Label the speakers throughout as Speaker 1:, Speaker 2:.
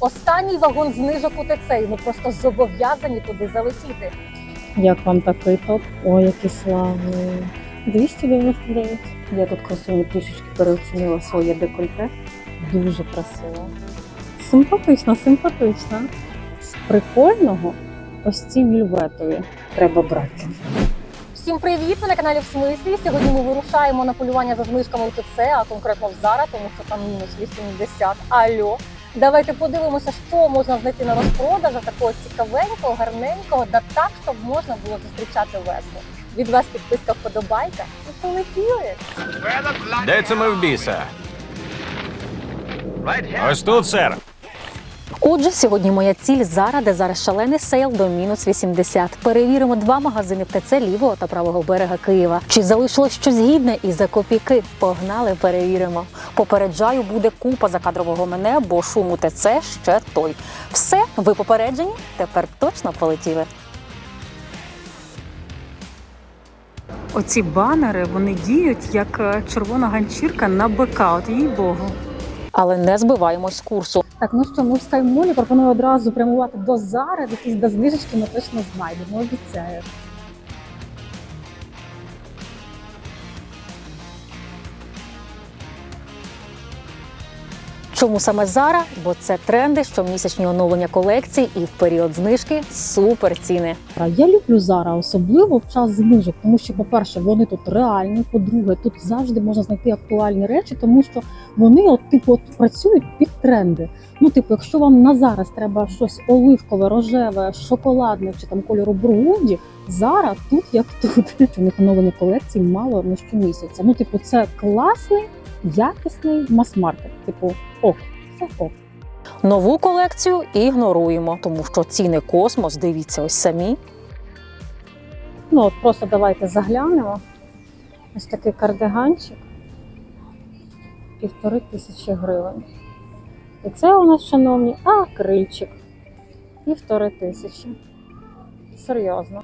Speaker 1: Останній вагон знижок у ТЦ, і ми просто зобов'язані туди залетіти.
Speaker 2: Як вам такий топ? Ой, який славний. 299. Я тут красуні трішечки переоцінила своє декольте. Дуже красиво. Симпатично, симпатично. З прикольного ось ці вільветові треба брати.
Speaker 1: Всім привіт! Ви на каналі в смислі. Сьогодні ми вирушаємо на полювання за знижками у ТЦ, а конкретно в Зара, тому що там мінус 80. Альо. Давайте подивимося, що можна знайти на розпродажах такого цікавенького, гарненького, да так, щоб можна було зустрічати весну. Від вас підписка вподобайка і полетіли.
Speaker 3: Де це ми в біса? Ось тут, сер.
Speaker 1: Отже, сьогодні моя ціль Зара, де зараз шалений сейл до мінус 80. Перевіримо два магазини в ТЦ лівого та правого берега Києва. Чи залишилось щось гідне і за копійки? Погнали, перевіримо. Попереджаю, буде купа закадрового мене, бо шум у ТЦ ще той. Все, ви попереджені? Тепер точно полетіли.
Speaker 2: Оці банери вони діють як е, червона ганчірка на БК, от їй богу.
Speaker 1: Але не збиваємось з курсу.
Speaker 2: Так, ну що, ми в Скаймолі пропоную одразу прямувати до зараз, якісь до знижечки ми точно знайдемо, обіцяю.
Speaker 1: Чому саме Зара? Бо це тренди, щомісячні оновлення колекцій і в період знижки супер ціни.
Speaker 2: А Я люблю Зара, особливо в час знижок, тому що, по-перше, вони тут реальні. По-друге, тут завжди можна знайти актуальні речі, тому що вони от типу от працюють під тренди. Ну, типу, якщо вам на зараз треба щось оливкове, рожеве, шоколадне чи там кольору бургунді, Зара тут як тут. У них оновлення колекцій мало не щомісяця. Ну, типу, це класний, якісний мас-маркет. Типу, ок, це ок.
Speaker 1: Нову колекцію ігноруємо, тому що ціни космос, дивіться ось самі.
Speaker 2: Ну, от просто давайте заглянемо. Ось такий кардиганчик. Півтори тисячі гривень. І це у нас, шановні, акрильчик. Півтори тисячі. Серйозно.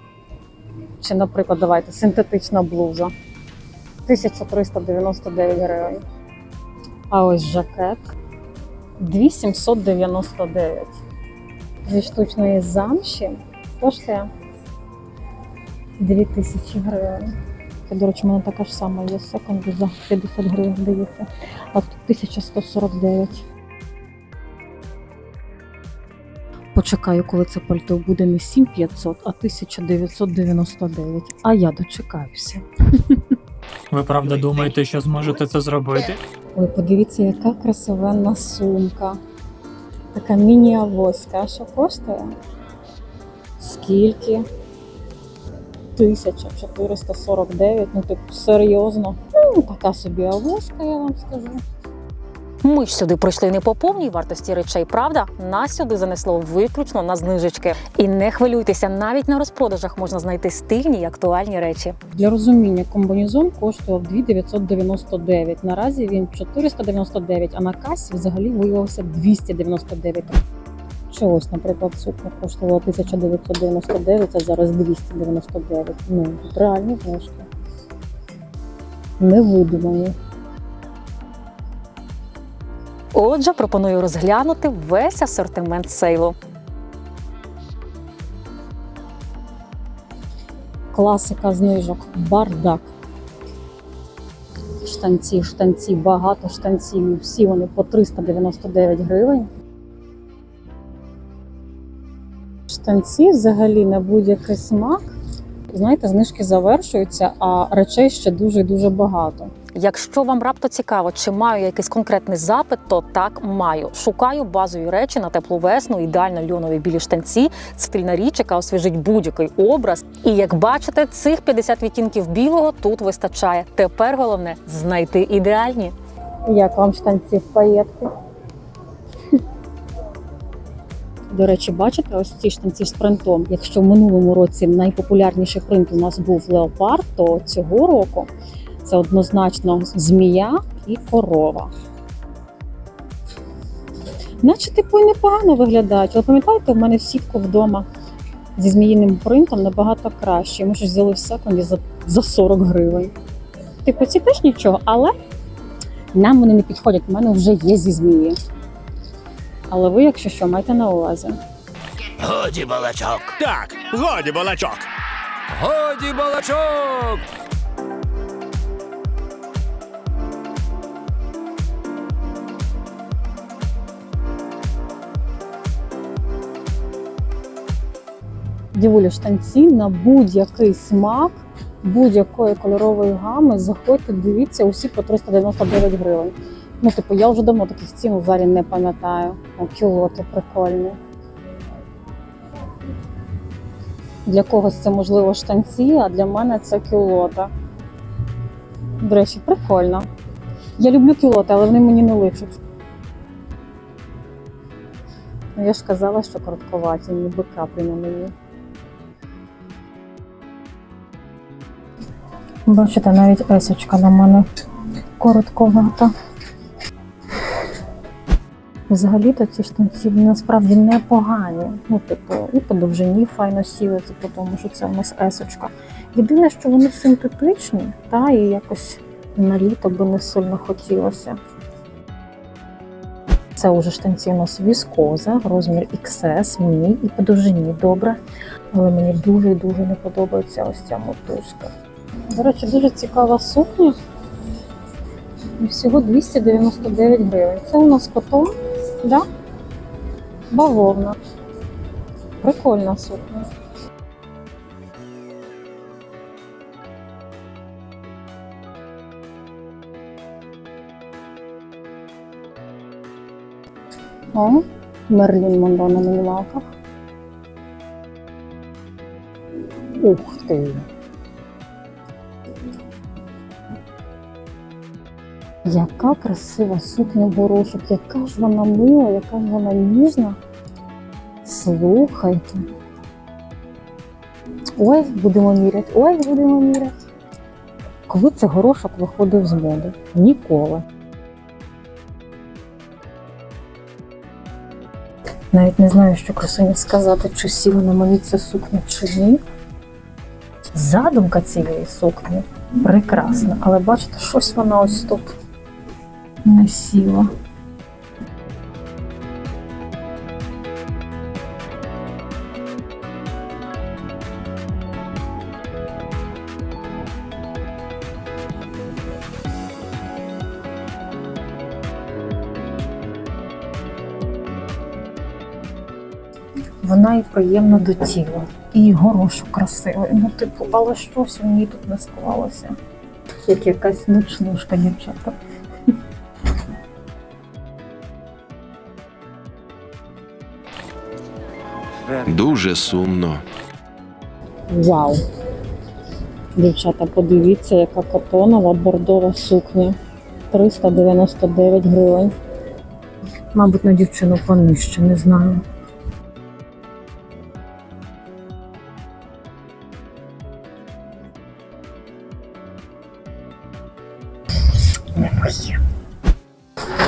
Speaker 2: Чи, наприклад, давайте синтетична блуза. 1399 гривень. А ось жакет 2799. Зі штучної замші коштує 2000 гривень. До речі, у мене така ж сама є секунду за 50 гривень, здається. А тут 1149. Почекаю, коли це пальто буде не 7500, а 1999. А я дочекаюся.
Speaker 4: Ви правда думаєте, що зможете це зробити?
Speaker 2: Ой, подивіться, яка красивенна сумка. Така міні-авоська. А що коштує? Скільки? 1449. Ну, типу, серйозно. Ну, така собі авоська, я вам скажу.
Speaker 1: Ми ж сюди прийшли не по повній вартості речей, правда? Нас сюди занесло виключно на знижечки. І не хвилюйтеся, навіть на розпродажах можна знайти стильні і актуальні речі.
Speaker 2: Для розуміння, комбінезон коштував 2999. Наразі він 499, а на касі взагалі виявився 299. Чогось, наприклад, сукня коштувала 1999, а зараз 299. Ну, реальні. Не видумані.
Speaker 1: Отже, пропоную розглянути весь асортимент сейлу.
Speaker 2: Класика знижок. Бардак. Штанці, штанці, багато штанців. Всі вони по 399 гривень. Штанці взагалі на будь-який смак. Знаєте, знижки завершуються, а речей ще дуже дуже багато.
Speaker 1: Якщо вам раптом цікаво, чи маю я якийсь конкретний запит, то так маю. Шукаю базові речі на теплу весну, ідеально льонові білі штанці, стильна річ, яка освіжить будь-який образ. І як бачите, цих 50 відтінків білого тут вистачає. Тепер головне знайти ідеальні.
Speaker 2: Як вам штанці в паєтки? До речі, бачите, ось ці штанці з принтом. Якщо в минулому році найпопулярніший принт у нас був леопард, то цього року це однозначно змія і корова. Наче типу і непогано виглядають. Але пам'ятаєте, в мене сітку вдома зі зміїним принтом набагато краще. Ми щось взяли в секунді за, за 40 гривень. Типу, ці теж нічого, але нам вони не підходять. У мене вже є зі змії. Але ви, якщо що, майте на увазі.
Speaker 5: Годі балачок.
Speaker 6: Так, годі балачок.
Speaker 5: Годі балачок.
Speaker 2: Дівулі штанці на будь-який смак будь-якої кольорової гами. Заходьте, дивіться, усі по 399 гривень. Ну, типу, я вже давно таких цін у зарі не пам'ятаю. Кілоти прикольні. Для когось це можливо штанці, а для мене це кілота. До речі, прикольно. Я люблю кілоти, але вони мені не личать. Ну, я ж казала, що коротковаті, ніби каплі на мені. Бачите, навіть есочка на мене коротковата. Взагалі-то ці штанці насправді непогані. Ну, типу, і по довжині файно сіли, типу, тому що це у нас есочка. Єдине, що вони синтетичні, та і якось на літо би не сильно хотілося. Це уже штанці у нас віскоза, розмір XS, мені і по довжині добре. Але мені дуже і дуже не подобається ось ця мотузка. До речі, дуже цікава сукня. І всього 299 гривень. Це у нас котон, да? бавовна. Прикольна сукня. О, Мерлін Монро на мінімалках. Ух ти! Яка красива сукня горошок, яка ж вона мила, яка ж вона ніжна. Слухайте. Ой, будемо міряти, ой, будемо міряти. Коли це горошок виходив з моди? Ніколи. Навіть не знаю, що красуні сказати, чи сіла на мені ця сукня, чи ні. Задумка цієї сукні прекрасна, але бачите, щось вона ось тут не сіла. Вона і приємна до тіла, і горошок красивий. Ну, типу, але щось у ній тут не склалося. Як якась ночнушка, дівчата.
Speaker 7: Дуже сумно.
Speaker 2: Вау! Дівчата, подивіться, яка котонова бордова сукня. 399 гривень. Мабуть, на дівчину понижче, не знаю.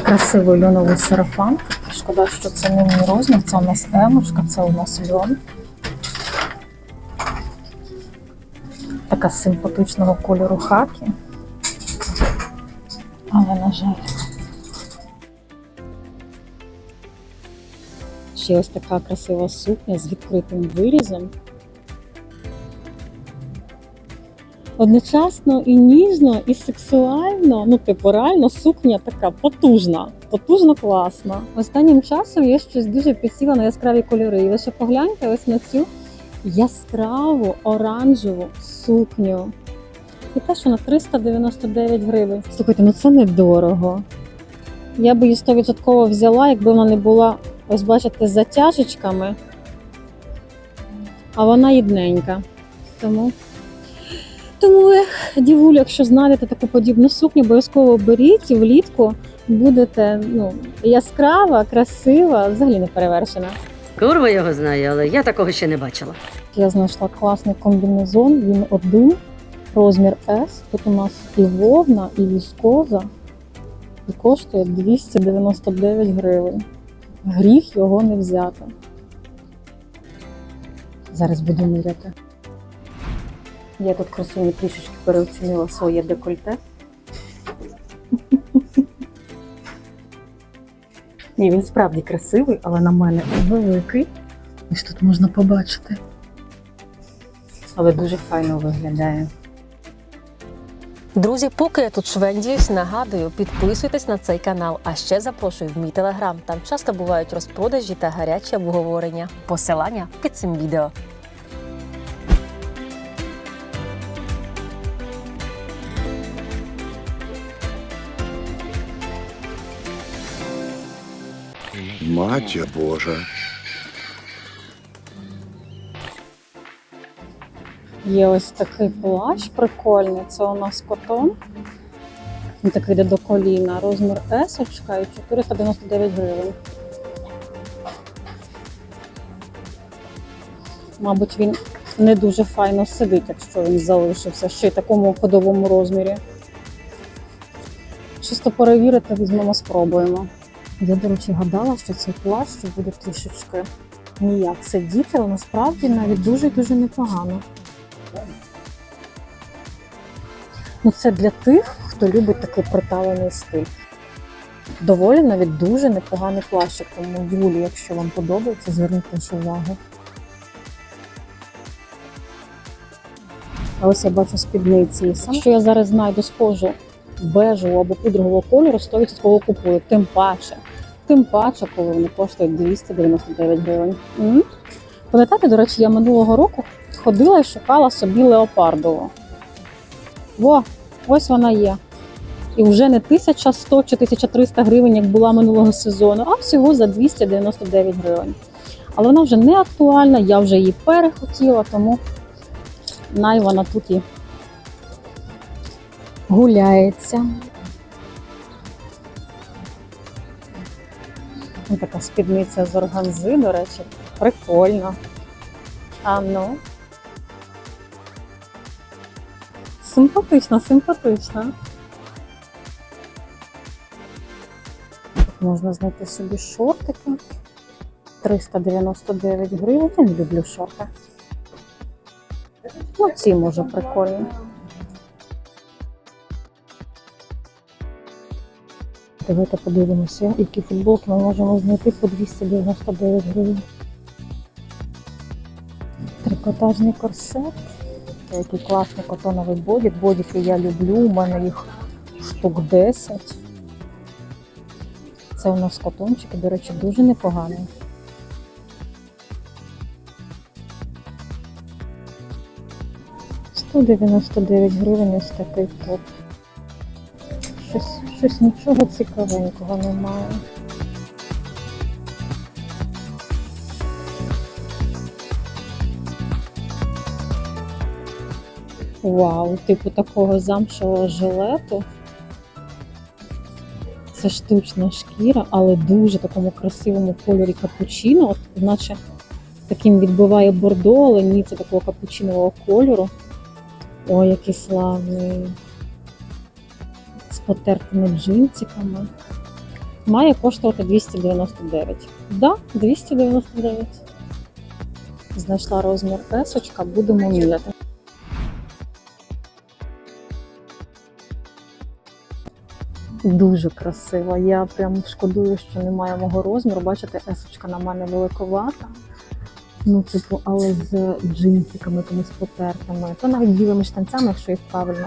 Speaker 2: Красивий льоновий сарафан. Шкода, що це не мій розмір, це у нас емушка, це у нас льон. така симпатичного кольору хакі. Але, на жаль. Ще ось така красива сукня з відкритим вирізом. Одночасно і ніжно, і сексуально. Ну, типу, реально сукня така потужна, потужно класна. Останнім часом я щось дуже підсіла на яскраві кольори. І ви ще погляньте ось на цю яскраву оранжеву сукню. І те, що на 399 гривень. Слухайте, ну це недорого. Я би її 100% взяла, якби вона не була, ось бачите, з затяжечками. А вона єдненька. Тому, тому ех, дівулю, якщо знайдете таку подібну сукню, обов'язково беріть і влітку будете ну, яскрава, красива, взагалі не перевершена.
Speaker 8: Курва його знає, але я такого ще не бачила.
Speaker 2: Я знайшла класний комбінезон. Він один, розмір S. Тут у нас і вовна, і віскоза. І коштує 299 гривень. Гріх його не взяти. Зараз буду міряти. Я тут красуні трішечки переоцінила своє декольте. Ні, він справді красивий, але на мене великий. Ось тут можна побачити. Але дуже файно виглядає.
Speaker 1: Друзі, поки я тут швендіюсь, нагадую, підписуйтесь на цей канал, а ще запрошую в мій телеграм. Там часто бувають розпродажі та гарячі обговорення. Посилання під цим відео.
Speaker 9: Матір Божа.
Speaker 2: Є ось такий плащ прикольний. Це у нас котон. Він такий йде до коліна. Розмір S і 499 гривень. Мабуть, він не дуже файно сидить, якщо він залишився ще й такому ходовому розмірі. Чисто перевірити, візьмемо, спробуємо. Я, до речі, гадала, що цей плащ буде трішечки ніяк сидіти, але насправді навіть дуже-дуже непогано. Ну, це для тих, хто любить такий приталений стиль. Доволі навіть дуже непоганий плащик, тому Юлі, якщо вам подобається, зверніть теж увагу. А ось я бачу спідниці. Саме, що я зараз знайду схожу бежевого або пудрового кольору, 100% купую. Тим паче. Тим паче, коли вони коштують 299 гривень. М? Пам'ятаєте, до речі, я минулого року ходила і шукала собі леопардову. Во, ось вона є. І вже не 1100 чи 1300 гривень, як була минулого сезону, а всього за 299 гривень. Але вона вже не актуальна, я вже її перехотіла, тому най вона тут і гуляється. Така спідниця з органзи, до речі, прикольна. А ну. Симпатична, симпатична. Тут можна знайти собі шортики. 399 гривень. Я не люблю шорти. Ну, ці може прикольні. Давайте подивимося, які футболки ми можемо знайти по 299 гривень. Трикотажний корсет. Який класний котоновий бодік. Бодіки я люблю, у мене їх штук 10. Це у нас котончики, до речі, дуже непогані. Сто дев'яносто дев'ять гривень ось такий топ. Щось, щось нічого цікавенького немає. Вау, типу такого замшевого жилету. Це штучна шкіра, але дуже такому красивому кольорі капучино. От, наче таким відбиває бордо, але ні, це такого капучинового кольору. Ой, який славний. З потертими джинсиками. Має коштувати 299. Да, 299. Знайшла розмір S, будемо міряти. Дуже красива. Я прям шкодую, що немає мого розміру. Бачите, есочка на мене великовата. Ну, типу, але з джинсиками, комусь потертими. То навіть білими штанцями, якщо їх правильно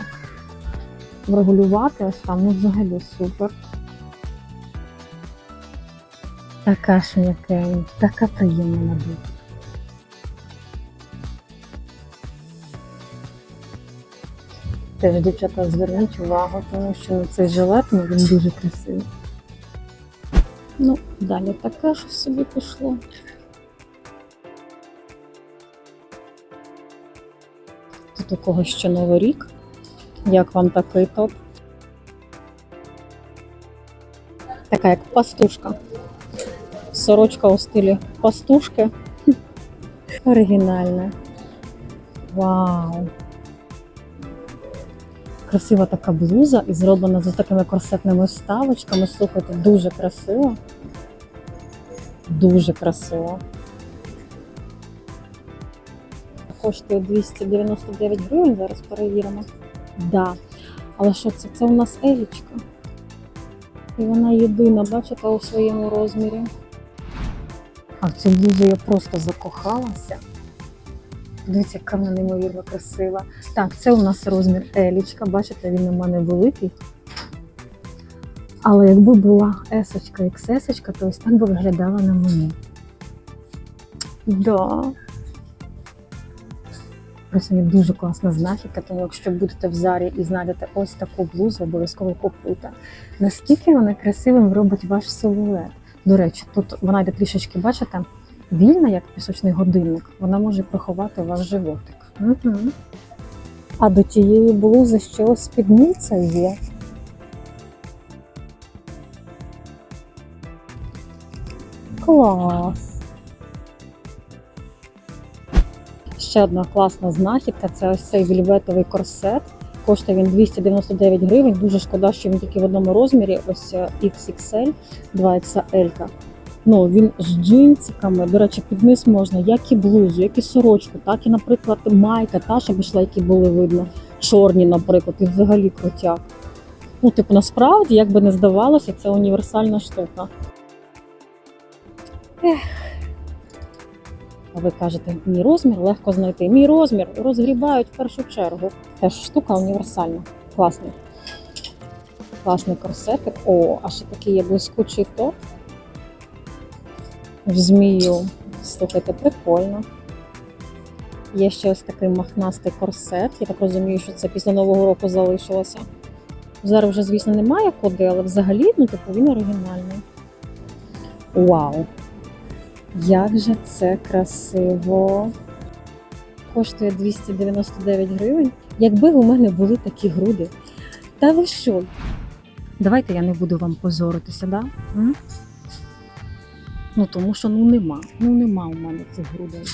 Speaker 2: врегулювати, ось там, ну взагалі супер. Така ж м'якень, така приємна на. Теж, дівчата, зверніть увагу, тому що ну, цей жилет ну, він дуже красивий. Ну, далі таке ж собі пішло. Тут у когось ще новий рік. Як вам такий топ? Така як пастушка. Сорочка у стилі пастушки. Оригінальна. Вау! Красива така блуза і зроблена з такими корсетними вставочками. Слухайте, дуже красиво. Дуже красиво. Коштує 299 гривень, зараз перевіримо. Да. Але що це? Це у нас Елічка. І вона єдина, бачите, у своєму розмірі. А в цю блузу я просто закохалася. Дивіться, яка вона неймовірно красива. Так, це у нас розмір Елічка. Бачите, він у мене великий. Але якби була есочка XS, то ось так би виглядала на мені. Да. Просто дуже класна знахідка, тому якщо будете в зарі і знайдете ось таку блузу, обов'язково купуйте. Наскільки вона красивим робить ваш силует. До речі, тут вона йде трішечки, бачите, вільна, як пісочний годинник, вона може приховати ваш животик. Угу. А до тієї блузи ще ось спідниця є. Клас! Ще одна класна знахідка це ось цей вільветовий корсет. Коштує він 299 гривень. Дуже шкода, що він тільки в одному розмірі. Ось е, XXL, 2XL. Ну, він з джинсиками. До речі, під низ можна як і блузу, як і сорочку, так і, наприклад, майка, та, щоб які були видно. Чорні, наприклад, і взагалі крутяк. Ну, типу, насправді, як би не здавалося, це універсальна штука. Ех. А ви кажете, мій розмір легко знайти. Мій розмір розгрібають в першу чергу. Теж штука універсальна. Класний. Класний корсетик. О, а ще такий є блискучий топ. В змію. Слухайте, прикольно. Є ще ось такий махнастий корсет. Я так розумію, що це після Нового року залишилося. Зараз вже, звісно, немає коди, але взагалі, ну, типу, він оригінальний. Вау! Як же це красиво! Коштує 299 гривень. Якби у мене були такі груди. Та ви що? Давайте я не буду вам позоритися, да? М? Ну тому що ну нема. Ну нема у мене цих грудей.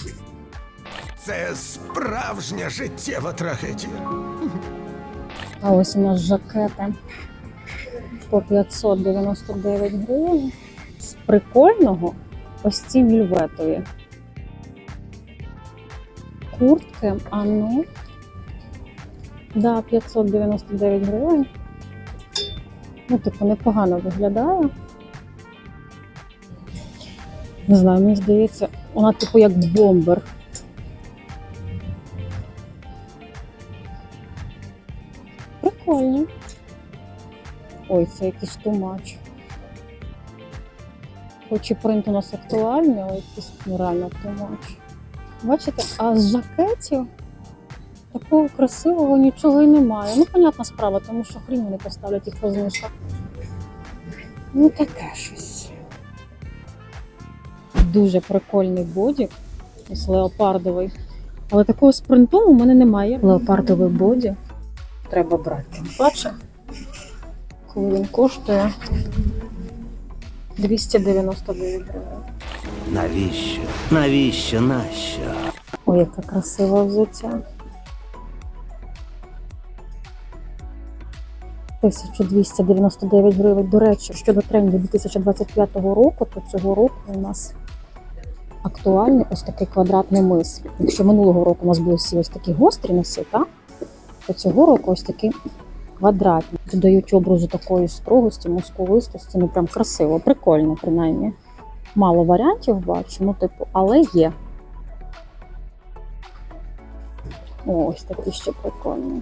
Speaker 6: Це справжня життєва трагедія.
Speaker 2: А ось у нас жакети по 599 гривень. З прикольного ось ці вільветові. Куртки, а ну. Да, 599 гривень. Ну, типу, непогано виглядає. Не знаю, мені здається, вона типу як бомбер. Прикольно. Ой, це якийсь тумач. Хоч і принт у нас актуальний, але якийсь ну, реально. Бачите, а з жакетів такого красивого нічого і немає. Ну, понятна справа, тому що хрін вони поставлять їх по знижках. Ну, таке щось. Дуже прикольний бодік. Ось леопардовий. Але такого з принтом у мене немає. Леопардовий боді. Треба брати. Тим паче, коли він коштує 299 гривень.
Speaker 5: Навіщо? Навіщо? Нащо?
Speaker 2: Ой, яке красиве взуття. 1299 гривень. До речі, щодо трендів 2025 року, то цього року у нас актуальний ось такий квадратний мис. Якщо минулого року у нас були всі ось такі гострі носи, так? то цього року ось такі квадратні. Додають образу такої строгості, мускулистості. Ну прям красиво, прикольно, принаймні. Мало варіантів бачу, ну, типу, але є. Ось такі ще прикольні.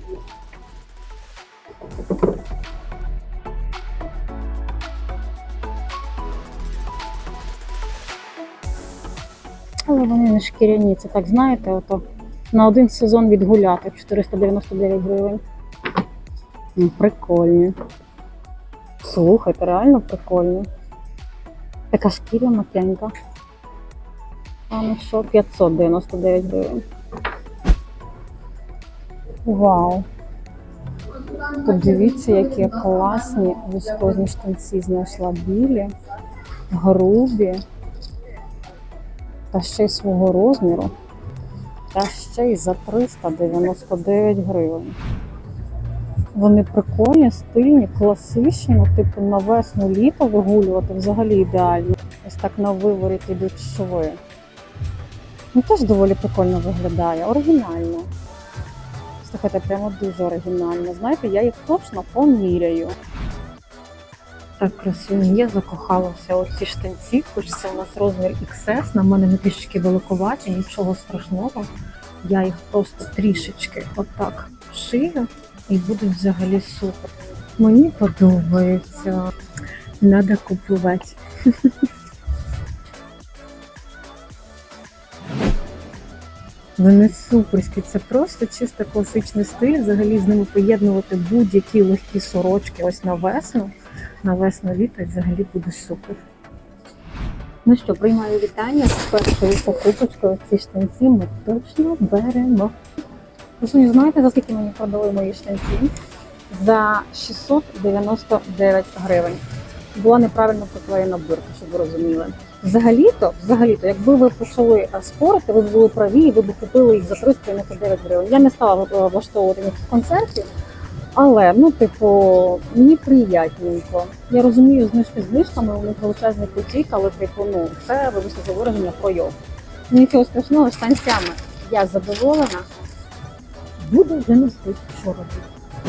Speaker 2: Але вони не шкіряні. Це так, знаєте, ото на один сезон відгуляти 499 гривень. Ну, прикольні. Слухайте, реально прикольні. Така шкіря макенька. А ну що, 599 гривень. Вау! Подивіться, які класні військові штанці знайшла білі, грубі та ще й свого розміру. Та ще й за 399 гривень. Вони прикольні, стильні, класичні, ну, типу на весну літо вигулювати взагалі ідеально. Ось так на виворіт ідуть шви. Ну теж доволі прикольно виглядає, оригінально. Слухайте, прямо дуже оригінально. Знаєте, я їх точно поміряю. Так, красуні, я закохалася у ці штанці, хоч це у нас розмір XS, на мене не трішечки великуваті, нічого страшного. Я їх просто трішечки отак шию і будуть взагалі супер. Мені подобається. Надо купувати. Вони суперські, це просто чисто класичний стиль. Взагалі з ними поєднувати будь-які легкі сорочки ось на весну. На весну літо взагалі буде супер. Ну що, приймаю вітання з першою покупочкою. Ці штанці ми точно беремо. Ви знаєте, за скільки мені продали мої штанці? За 699 гривень. Була неправильно приклеєна бирка, щоб ви розуміли. Взагалі-то, взагалі-то, якби ви почали е, спорити, ви були праві, і ви б купили їх за 399 гривень. Я не стала е, влаштовувати ніяких концертів, але ну, типу, мені приятненько. Я розумію, знижки знижками, у них величезний потік, але типу, ну, це вибачте за вираження пройов. Нічого страшного, з танцями я задоволена. Буду вже носити, що робити.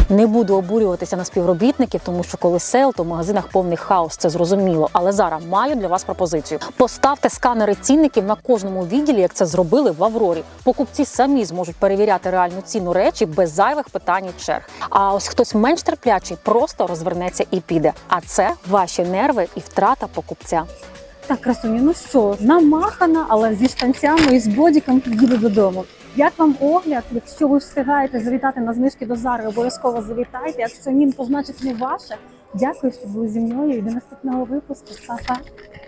Speaker 1: Не буду обурюватися на співробітників, тому що коли сейл, то в магазинах повний хаос, це зрозуміло. Але зараз маю для вас пропозицію. Поставте сканери цінників на кожному відділі, як це зробили в Аврорі. Покупці самі зможуть перевіряти реальну ціну речі без зайвих питань і черг. А ось хтось менш терплячий просто розвернеться і піде. А це ваші нерви і втрата покупця.
Speaker 2: Так, красуні, ну що, намахана, але зі штанцями і з бодіком їду додому. Як вам огляд? Якщо ви встигаєте завітати на знижки до Зари, обов'язково завітайте. Якщо ні, то значить не ваше. Дякую, що були зі мною і до наступного випуску. Па-па!